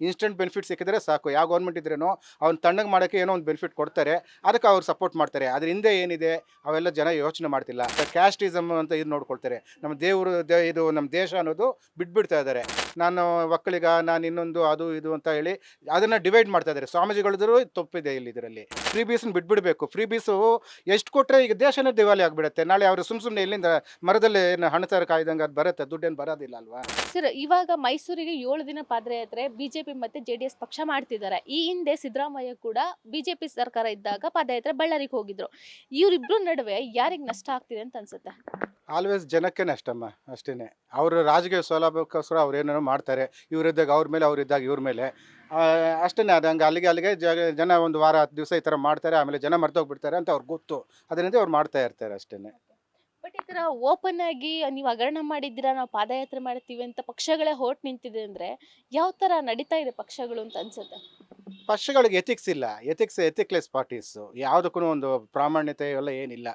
Instant benefit ಸಿಕ್ಕಿದ್ರೆ ಸಾಕು. ಯಾವ ಗೌರ್ಮೆಂಟ್ ಇದ್ರೇನೋ ಅವ್ನು ತಣ್ಣಗೆ ಮಾಡೋಕ್ಕೆ ಏನೋ ಒಂದು ಬೆನಿಫಿಟ್ ಕೊಡ್ತಾರೆ. ಅದಕ್ಕೆ ಅವ್ರು ಸಪೋರ್ಟ್ ಮಾಡ್ತಾರೆ. ಅದ್ರ ಹಿಂದೆ ಏನಿದೆ? ಅವೆಲ್ಲ ಜನ ಯೋಚನೆ ಮಾಡ್ತಿಲ್ಲ. ಕ್ಯಾಸ್ಟಿಸಮ್ ಅಂತ ಇದು ನೋಡ್ಕೊಳ್ತಾರೆ. ನಮ್ಮ ದೇವರು ಇದು ನಮ್ಮ ದೇಶ ಅನ್ನೋದು ಬಿಟ್ಬಿಡ್ತಾ ಇದ್ದಾರೆ. ನಾನು ಒಕ್ಕಲಿಗ, ನಾನು ಇನ್ನೊಂದು, ಅದು, ಇದು ಅಂತ ಹೇಳಿ ಅದನ್ನು ಡಿವೈಡ್ ಮಾಡ್ತಾ ಇದ್ದಾರೆ. ಸ್ವಾಮೀಜಿಗಳದ್ರು ತಪ್ಪಿದೆ ಇಲ್ಲಿ ಇದರಲ್ಲಿ. ಫ್ರೀ ಬೀಸನ್ನು ಬಿಟ್ಬಿಡಬೇಕು. ಫ್ರೀ ಬೀಸು ಎಷ್ಟು ಕೊಟ್ಟರೆ ಈಗ ದೇಶನೇ ದಿವಾಲಿ ಆಗಿಬಿಡುತ್ತೆ. ನಾಳೆ ಅವರು ಸುಮ್ಮ ಸುಮ್ಮನೆ ಇಲ್ಲಿಂದ ಮರದಲ್ಲಿ ಏನು ತರ ಕಾಯ್ದಂಗೆ ಅದು ಬರುತ್ತೆ. ದುಡ್ಡೇನು ಬರೋದಿಲ್ಲ ಅಲ್ವಾ? ಸರ್, ಇವಾಗ ಮೈಸೂರಿಗೆ ಏಳು ದಿನ ಪಾದಯಾತ್ರೆ ಬಿಜೆಪಿ ಮತ್ತೆ ಜೆ ಡಿ ಎಸ್ ಪಕ್ಷ ಮಾಡ್ತಿದ್ದಾರೆ. ಈ ಹಿಂದೆ ಸಿದ್ದರಾಮಯ್ಯ ಕೂಡ ಬಿಜೆಪಿ ಸರ್ಕಾರ ಇದ್ದಾಗ ಪಾದಯಾತ್ರೆ ಬಳ್ಳಾರಿಗೆ ಹೋಗಿದ್ರು. ಇವರಿಬ್ರು ನಡುವೆ ಯಾರಿಗೆ ನಷ್ಟ ಆಗ್ತಿದೆ ಅಂತ ಅನ್ಸುತ್ತೆ? ಆಲ್ವೇಸ್ ಜನಕ್ಕೆ ನಷ್ಟಮ್ಮ ಅಷ್ಟೇ ಅವರು ರಾಜಕೀಯ ಸೌಲಭ್ಯಕ್ಕೋಸ್ಕರ ಅವ್ರು ಏನೇನೋ ಮಾಡ್ತಾರೆ. ಇವರಿದ್ದಾಗ ಅವ್ರ ಮೇಲೆ ಅವ್ರಿದ್ದಾಗ ಇವ್ರ ಮೇಲೆ. ಅಷ್ಟೇ ಅದು ಹಂಗೆ ಅಲ್ಲಿಗೆ ಅಲ್ಲಿಗೆ ಜನ ಒಂದು ವಾರ, ಹತ್ತು ದಿವಸ ಈ ಥರ ಮಾಡ್ತಾರೆ, ಆಮೇಲೆ ಜನ ಮರ್ತೋಗ್ಬಿಡ್ತಾರೆ ಅಂತ ಅವ್ರಿಗೆ ಗೊತ್ತು. ಅದರಿಂದ ಅವ್ರು ಮಾಡ್ತಾ ಇರ್ತಾರೆ ಅಷ್ಟೇ ಬಟ್ ಈ ಥರ ಓಪನ್ ಆಗಿ ನೀವು ಹಗರಣ ಮಾಡಿದ್ದೀರಾ ನಾವು ಪಾದಯಾತ್ರೆ ಮಾಡ್ತೀವಿ ಅಂತ ಪಕ್ಷಗಳೇ ಹೊರಟು ನಿಂತಿದೆ ಅಂದ್ರೆ ಯಾವ ತರ ನಡೀತಾ ಇದೆ ಪಕ್ಷಗಳು ಅಂತ ಅನ್ಸುತ್ತೆ? ಪಕ್ಷಗಳಿಗೆ ಎಥಿಕ್ಸ್ ಇಲ್ಲ. ಎಥಿಕ್ಸ್ ಎಥಿಕ್ಲೆಸ್ ಪಾರ್ಟೀಸು ಯಾವುದಕ್ಕೂ ಒಂದು ಪ್ರಾಮಾಣ್ಯತೆ ಎಲ್ಲ ಏನಿಲ್ಲ.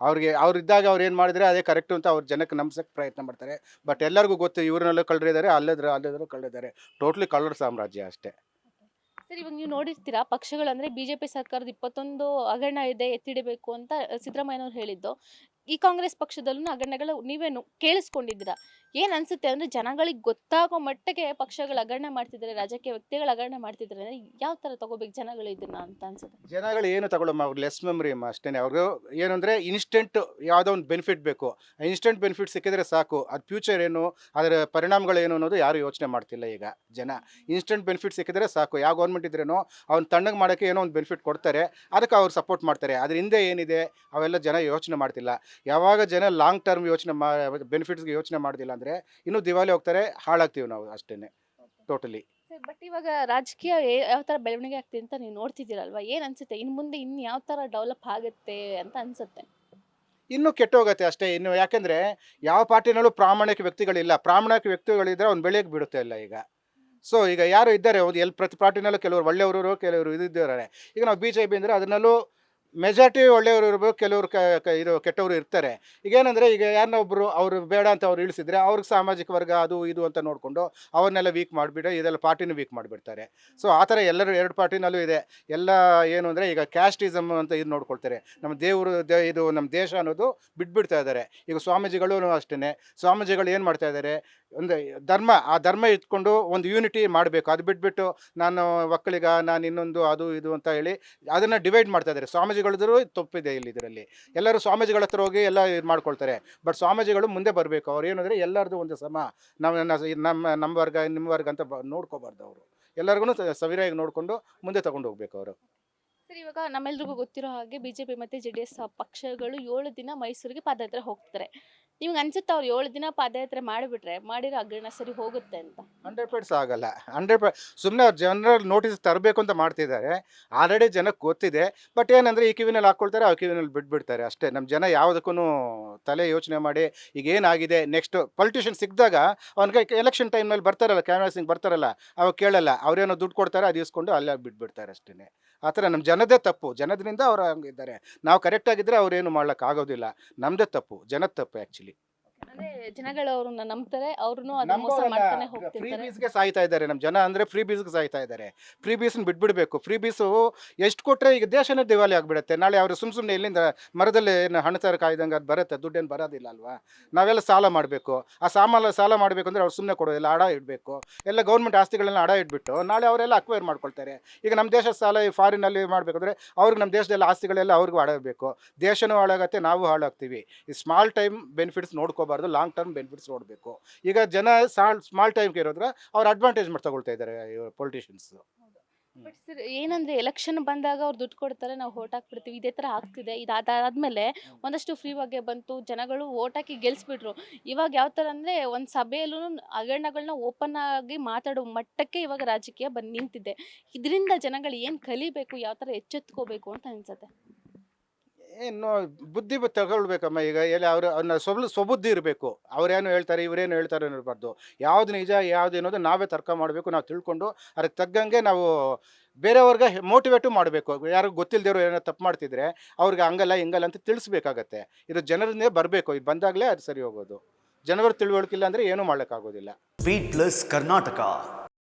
ಅವ್ರಿಗೆ ಅವ್ರು ಇದ್ದಾಗ ಅವ್ರು ಏನು ಮಾಡಿದರೆ ಅದೇ ಕರೆಕ್ಟ್ ಅಂತ ಅವ್ರ ಜನಕ್ಕೆ ನಂಬಿಸೋಕ್ಕೆ ಪ್ರಯತ್ನ ಮಾಡ್ತಾರೆ. ಬಟ್ ಎಲ್ಲರಿಗೂ ಗೊತ್ತು ಇವ್ರನ್ನಲ್ಲೂ ಕಳ್ಳರಿದ್ದಾರೆ ಅಲ್ಲದ್ರ ಅಲ್ಲದ್ರೂ ಕಳ್ಳಿದ್ದಾರೆ ಟೋಟ್ಲಿ ಕಳ್ಳರ ಸಾಮ್ರಾಜ್ಯ ಅಷ್ಟೇ. ಸರ್ ಇವಾಗ ನೀವು ನೋಡಿರ್ತೀರಾ ಪಕ್ಷಗಳು ಅಂದ್ರೆ ಬಿಜೆಪಿ ಸರ್ಕಾರದ ಇಪ್ಪತ್ತೊಂದು ಹಗರಣ ಇದೆ ಎತ್ತಿಡಬೇಕು ಅಂತ ಸಿದ್ದರಾಮಯ್ಯನವ್ರು ಹೇಳಿದ್ದು. ಈ ಕಾಂಗ್ರೆಸ್ ಪಕ್ಷದಲ್ಲೂ ಹಗರಣಗಳು ನೀವೇನು ಕೇಳಿಸ್ಕೊಂಡಿದ್ದೀರಾ? ಏನ್ ಅನ್ಸುತ್ತೆ ಅಂದ್ರೆ ಜನಗಳಿಗೆ ಗೊತ್ತಾಗೋ ಮಟ್ಟಿಗೆ ಪಕ್ಷಗಳು ಹಗರಣ ಮಾಡ್ತಿದ್ದಾರೆ, ರಾಜಕೀಯ ವ್ಯಕ್ತಿಗಳು ಹಗರಣ ಮಾಡ್ತಿದ್ದಾರೆ ಅಂದ್ರೆ ಯಾವ ತರ ತಗೋಬೇಕು ಜನಗಳು ಇದನ್ನ ಅಂತ ಅನ್ಸುತ್ತೆ? ಜನಗಳು ಏನು ತಗೊಳ್ಳಮ್ಮ ಅವ್ರು ಲೆಸ್ ಮೆಮ್ರಿ ಅಮ್ಮ ಅಷ್ಟೇ ಅವ್ರಿಗೆ ಏನು ಅಂದರೆ ಇನ್ಸ್ಟೆಂಟ್ ಯಾವುದೋ ಒಂದು ಬೆನಿಫಿಟ್ ಬೇಕು. ಇನ್ಸ್ಟೆಂಟ್ ಬೆನಿಫಿಟ್ ಸಿಕ್ಕಿದ್ರೆ ಸಾಕು. ಅದು ಫ್ಯೂಚರ್ ಏನು, ಅದರ ಪರಿಣಾಮಗಳೇನು ಅನ್ನೋದು ಯಾರು ಯೋಚನೆ ಮಾಡ್ತಿಲ್ಲ ಈಗ ಜನ. ಇನ್ಸ್ಟೆಂಟ್ ಬೆನಿಫಿಟ್ ಸಿಕ್ಕಿದ್ರೆ ಸಾಕು. ಯಾವ ಗೌರ್ಮೆಂಟ್ ಇದ್ರೇನೋ ಅವ್ನು ತಣ್ಣಗೆ ಮಾಡೋಕ್ಕೆ ಏನೋ ಒಂದು ಬೆನಿಫಿಟ್ ಕೊಡ್ತಾರೆ. ಅದಕ್ಕೆ ಅವ್ರು ಸಪೋರ್ಟ್ ಮಾಡ್ತಾರೆ. ಅದ್ರ ಹಿಂದೆ ಏನಿದೆ, ಅವೆಲ್ಲ ಜನ ಯೋಚನೆ ಮಾಡ್ತಿಲ್ಲ. ಯಾವಾಗ ಜನ ಲಾಂಗ್ ಟರ್ಮ್ ಯೋಚನೆ ಮಾ ಬೆನಿಫಿಟ್ಸ್ಗೆ ಯೋಚನೆ ಮಾಡೋದಿಲ್ಲ ಅಂದರೆ ಇನ್ನೂ ದಿವಾಲಿ ಹೋಗ್ತಾರೆ ಹಾಳಾಗ್ತೀವಿ ನಾವು ಅಷ್ಟೇ ಟೋಟಲಿ ಬಟ್ ಇವಾಗ ರಾಜಕೀಯ ಯಾವ ತರ ಬೆಳವಣಿಗೆ ಆಗ್ತಿದೆ ಅಂತ ನೀವು ನೋಡ್ತಿದ್ದೀರಲ್ವಾ? ಏನು ಅನ್ಸುತ್ತೆ? ಇನ್ನು ಮುಂದೆ ಇನ್ನು ಯಾವ ತರ ಡೆವಲಪ್ ಆಗುತ್ತೆ ಅಂತ ಅನ್ಸುತ್ತೆ? ಇನ್ನೂ ಕೆಟ್ಟೋಗುತ್ತೆ ಅಷ್ಟೇ ಇನ್ನು ಯಾಕೆಂದರೆ ಯಾವ ಪಾರ್ಟಿನಲ್ಲೂ ಪ್ರಾಮಾಣಿಕ ವ್ಯಕ್ತಿಗಳಿಲ್ಲ. ಪ್ರಾಮಾಣಿಕ ವ್ಯಕ್ತಿಗಳಿದ್ರೆ ಅವ್ನು ಬೆಳೆಗೆ ಬಿಡುತ್ತೆ ಇಲ್ಲ ಈಗ. ಸೊ ಈಗ ಯಾರು ಇದ್ದಾರೆ ಒಂದು ಎಲ್ಲಿ ಪ್ರತಿ ಪಾರ್ಟಿನಲ್ಲೂ ಕೆಲವರು ಒಳ್ಳೆಯವರು ಕೆಲವರು ಇದ್ದಿದ್ದಾರೆ ಈಗ ನಾವು ಬಿ ಜೆ ಪಿ ಅಂದರೆ ಅದನ್ನಲ್ಲೂ ಮೆಜಾರಿಟಿ ಒಳ್ಳೆಯವರು ಇರ್ಬೋದು, ಕೆಲವರು ಕ ಕೆಟ್ಟವರು ಇರ್ತಾರೆ. ಈಗ ಏನಂದರೆ ಈಗ ಯಾರನ್ನೊಬ್ಬರು ಅವರು ಬೇಡ ಅಂತ ಅವ್ರು ಇಳಿಸಿದ್ರೆ ಅವ್ರಿಗೆ ಸಾಮಾಜಿಕ ವರ್ಗ ಅದು ಇದು ಅಂತ ನೋಡಿಕೊಂಡು ಅವನ್ನೆಲ್ಲ ವೀಕ್ ಮಾಡಿಬಿಟ್ಟು ಇದೆಲ್ಲ ಪಾರ್ಟಿನೂ ವೀಕ್ ಮಾಡಿಬಿಡ್ತಾರೆ. ಸೊ ಆ ಥರ ಎಲ್ಲರೂ ಎರಡು ಪಾರ್ಟಿನಲ್ಲೂ ಇದೆ. ಎಲ್ಲ ಏನು ಅಂದರೆ ಈಗ ಕ್ಯಾಸ್ಟಿಸಮ್ ಅಂತ ಇದು ನೋಡ್ಕೊಳ್ತಾರೆ. ನಮ್ಮ ದೇವರು ಇದು ನಮ್ಮ ದೇಶ ಅನ್ನೋದು ಬಿಟ್ಬಿಡ್ತಾ ಇದ್ದಾರೆ. ಈಗ ಸ್ವಾಮೀಜಿಗಳು ಅಷ್ಟೇ ಸ್ವಾಮೀಜಿಗಳು ಏನು ಮಾಡ್ತಾ ಇದ್ದಾರೆ? ಒಂದು ಧರ್ಮ, ಆ ಧರ್ಮ ಇಟ್ಕೊಂಡು ಒಂದು ಯೂನಿಟಿ ಮಾಡಬೇಕು. ಅದು ಬಿಟ್ಬಿಟ್ಟು ನಾನು ಒಕ್ಕಲಿಗ ನಾನು ಇನ್ನೊಂದು ಅದು ಇದು ಅಂತ ಹೇಳಿ ಅದನ್ನು ಡಿವೈಡ್ ಮಾಡ್ತಾ ಇದ್ದಾರೆ. ಸ್ವಾಮೀಜಿಗಳದ್ರು ತಪ್ಪಿದೆ ಇಲ್ಲಿ ಇದರಲ್ಲಿ. ಎಲ್ಲರೂ ಸ್ವಾಮೀಜಿಗಳ ಹತ್ರ ಹೋಗಿ ಎಲ್ಲ ಇದು ಮಾಡ್ಕೊಳ್ತಾರೆ. ಬಟ್ ಸ್ವಾಮೀಜಿಗಳು ಮುಂದೆ ಬರಬೇಕು. ಅವ್ರು ಏನಂದರೆ ಎಲ್ಲರದು ಒಂದು ಸಮ. ನಮ್ಮ ನಮ್ಮ ನಮ್ಮ ವರ್ಗ ನಿಮ್ಮ ವರ್ಗ ಅಂತ ನೋಡ್ಕೋಬಾರ್ದು ಅವರು. ಎಲ್ಲರಿಗೂ ಸವಿರಾಗಿ ನೋಡಿಕೊಂಡು ಮುಂದೆ ತಗೊಂಡು ಹೋಗ್ಬೇಕು ಅವರು. ಸರ್, ಇವಾಗ ನಮ್ಮೆಲ್ರಿಗೂ ಗೊತ್ತಿರೋ ಹಾಗೆ ಬಿಜೆಪಿ ಮತ್ತೆ ಜೆ ಡಿ ಎಸ್ ಪಕ್ಷಗಳು ಏಳು ದಿನ ಮೈಸೂರಿಗೆ ಪಾದಯಾತ್ರೆ ಹೋಗ್ತಾರೆ ನಿಮ್ಗೆ ಅನ್ಸುತ್ತೆ ಅವ್ರು ಏಳು ದಿನ ಪಾದಯಾತ್ರೆ ಮಾಡಿಬಿಟ್ರೆ ಮಾಡಿರೋ ಅಗ್ರಣ ಸರಿ ಹೋಗುತ್ತೆ ಅಂತ? ಹಂಡ್ರೆಡ್ ಪರ್ಸ್ ಆಗಲ್ಲ ಹಂಡ್ರೆಡ್ ಪರ್ ಸುಮ್ಮನೆ ಅವ್ರು ಜನರಲ್ ನೋಟಿಸ್ ತರಬೇಕು ಅಂತ ಮಾಡ್ತಿದ್ದಾರೆ. ಆಲ್ರೆಡಿ ಜನಕ್ಕೆ ಗೊತ್ತಿದೆ. ಬಟ್ ಏನಂದರೆ ಈ ಕಿವಿನಲ್ಲಿ ಹಾಕ್ಕೊಳ್ತಾರೆ, ಆ ಕಿವಿನಲ್ಲಿ ಬಿಟ್ಬಿಡ್ತಾರೆ ಅಷ್ಟೇ. ನಮ್ಮ ಜನ ಯಾವುದಕ್ಕೂ ತಲೆ ಯೋಚನೆ ಮಾಡಿ ಈಗ ಏನಾಗಿದೆ ನೆಕ್ಸ್ಟ್ ಪೊಲಿಟಿಷಿಯನ್ ಸಿಕ್ಕಿದಾಗ ಅವ್ನಿಗೆ ಎಲೆಕ್ಷನ್ ಟೈಮ್ನಲ್ಲಿ ಬರ್ತಾರಲ್ಲ ಕ್ಯಾನ್ವಾಸಿಂಗ್ ಬರ್ತಾರಲ್ಲ, ಅವಾಗ ಕೇಳಲ್ಲ. ಅವ್ರೇನೋ ದುಡ್ಡು ಕೊಡ್ತಾರೆ, ಅದು ಇಸ್ಕೊಂಡು ಅಲ್ಲೇ ಬಿಟ್ಬಿಡ್ತಾರೆ ಅಷ್ಟೇ ಆ ಥರ ನಮ್ಮ ಜನದೇ ತಪ್ಪು. ಜನದಿಂದ ಅವ್ರು ಹಂಗಿದ್ದಾರೆ. ನಾವು ಕರೆಕ್ಟಾಗಿದ್ದರೆ ಮಾಡ್ಲಿಕ್ಕೆ ಆಗೋದಿಲ್ಲ. ನಮ್ಮದೇ ತಪ್ಪು. ಜನದ ತಪ್ಪು ಆ್ಯಕ್ಚುಲಿ ಅಂದ್ರೆ ಜನಗಳು ಅವ್ರನ್ನ ನಂಬ್ತಾರೆ ಅವ್ರನ್ನು ಅದನ್ನ ಮೋಸ ಮಾಡ್ತಾನೆ ಫ್ರೀ ಹೋಗ್ತಿರ್ತಾರೆ. ಬೀಸ್ಗೆ ಸಾಯ್ತಾ ಇದ್ದಾರೆ ನಮ್ಮ ಜನ ಅಂದ್ರೆ ಫ್ರೀ ಬೀಸ್ಗೆ ಸಾಯ್ತಾ ಇದ್ದಾರೆ. ಫ್ರೀ ಬೀಸನ್ನ ಬಿಟ್ಬಿಡ್ಬೇಕು. ಫ್ರೀ ಬೀಸು ಎಷ್ಟು ಕೊಟ್ಟರೆ ಈಗ ದೇಶನೇ ದಿವಾಲಿ ಆಗಿಬಿಡುತ್ತೆ. ನಾಳೆ ಅವ್ರು ಸುಮ್ ಸುಮ್ಮನೆ ಇಲ್ಲಿಂದ ಮರದಲ್ಲಿ ಏನು ತರಕ ಕಾಯ್ದಂಗೆ ಅದು ಬರುತ್ತೆ ದುಡ್ಡೇನು ಬರೋದಿಲ್ಲ ಅಲ್ವಾ ನಾವೆಲ್ಲ ಸಾಲ ಮಾಡಬೇಕು. ಆ ಸಾಮಾಲ ಸಾಲ ಮಾಡಬೇಕು ಅಂದ್ರೆ ಅವ್ರು ಸುಮ್ಮನೆ ಕೊಡೋದಿಲ್ಲ ಅಡ ಇಡಬೇಕು. ಎಲ್ಲ ಗೌರ್ಮೆಂಟ್ ಆಸ್ತಿಗಳನ್ನ ಅಡ ಇಟ್ಬಿಟ್ಟು ನಾಳೆ ಅವರೆಲ್ಲ ಅಕ್ವೈರ್ ಮಾಡ್ಕೊಳ್ತಾರೆ. ಈಗ ನಮ್ಮ ದೇಶದ ಸಾಲ ಈ ಫಾರಿನಲ್ಲಿ ಮಾಡಬೇಕಂದ್ರೆ ಅವ್ರಿಗೆ ನಮ್ಮ ದೇಶದಲ್ಲಿ ಆಸ್ತಿಗಳೆಲ್ಲ ಅವ್ರಿಗೂ ಹಾಳಾಗಬೇಕು. ದೇಶನೂ ಹಾಳಾಗತ್ತೆ ನಾವು ಹಾಳಾಗ್ತೀವಿ. ಈ ಸ್ಮಾಲ್ ಟೈಮ್ ಬೆನಿಫಿಟ್ಸ್ ನೋಡ್ಕೋಬಾರ್ದು. ಲಾಂಗ್ ಟರ್ಮ್ ಬೆನಿಫಿಟ್ಸ್ ನೋಡಬೇಕು. ಈಗ ಜನ ಸಾಲ್ ಸ್ಮಾಲ್ ಟೈಮ್ಗೆ ಇರೋದ್ರ ಅವ್ರು ಅಡ್ವಾಂಟೇಜ್ ಮಾಡಿ ತಗೊಳ್ತಾ ಇದ್ದಾರೆ ಪೊಲಿಟಿಷಿಯನ್ಸ್ ಬಟ್ ಸರ್ ಏನಂದ್ರೆ ಎಲೆಕ್ಷನ್ ಬಂದಾಗ ಅವ್ರು ದುಡ್ಡು ಕೊಡ್ತಾರೆ ನಾವು ಓಟ್ ಹಾಕ್ಬಿಡ್ತೀವಿ ಇದೇ ತರ ಆಗ್ತಿದೆ. ಇದಾದಾದ್ಮೇಲೆ ಒಂದಷ್ಟು ಫ್ರೀ ಬಗ್ಗೆ ಬಂತು ಜನಗಳು ಓಟ್ ಹಾಕಿ ಗೆಲ್ಸ್ಬಿಟ್ರು. ಇವಾಗ ಯಾವ ತರ ಅಂದ್ರೆ ಒಂದ್ ಸಭೆಯಲ್ಲೂ ಹಗರಣಗಳನ್ನ ಓಪನ್ ಆಗಿ ಮಾತಾಡೋ ಮಟ್ಟಕ್ಕೆ ಇವಾಗ ರಾಜಕೀಯ ಬಂದ್ ನಿಂತಿದೆ. ಇದರಿಂದ ಜನಗಳು ಏನ್ ಕಲಿಬೇಕು ಯಾವ ತರ ಎಚ್ಚೆತ್ಕೋಬೇಕು ಅಂತ ಅನ್ಸತ್ತೆ. ಏನು ಬುದ್ಧಿ ತಗೊಳ್ಬೇಕಮ್ಮ ಈಗ. ಎಲ್ಲಿ ಅವರು ಅವ್ರನ್ನ ಸೊಬಲು ಸ್ವಬುದ್ಧಿ ಇರಬೇಕು. ಅವ್ರೇನು ಹೇಳ್ತಾರೆ ಇವರೇನು ಹೇಳ್ತಾರೆ ಅನ್ನಬಾರ್ದು ಯಾವ್ದು ನಿಜ, ಯಾವ್ದು ಅನ್ನೋದು ನಾವೇ ತರ್ಕ ಮಾಡಬೇಕು, ನಾವು ತಿಳ್ಕೊಂಡು ಅದಕ್ಕೆ ತಗ್ಗಂಗೆ ನಾವು ಬೇರೆಯವ್ರಿಗೆ ಮೋಟಿವೇಟು ಮಾಡಬೇಕು. ಯಾರು ಗೊತ್ತಿಲ್ಲದಿರೋ ಏನೋ ತಪ್ಪು ಮಾಡ್ತಿದ್ರೆ ಅವ್ರಿಗೆ ಹಂಗಲ್ಲ, ಹಿಂಗಲ್ಲ ಅಂತ ತಿಳಿಸ್ಬೇಕಾಗತ್ತೆ. ಇದು ಜನರಿಂದ ಬರಬೇಕು. ಇದು ಬಂದಾಗಲೇ ಅದು ಸರಿ ಹೋಗೋದು. ಜನರು ತಿಳುವಳಿಕಿಲ್ಲ ಅಂದರೆ ಏನೂ ಮಾಡೋಕ್ಕಾಗೋದಿಲ್ಲ ಬೀಟ್ ಪ್ಲಸ್ ಕರ್ನಾಟಕ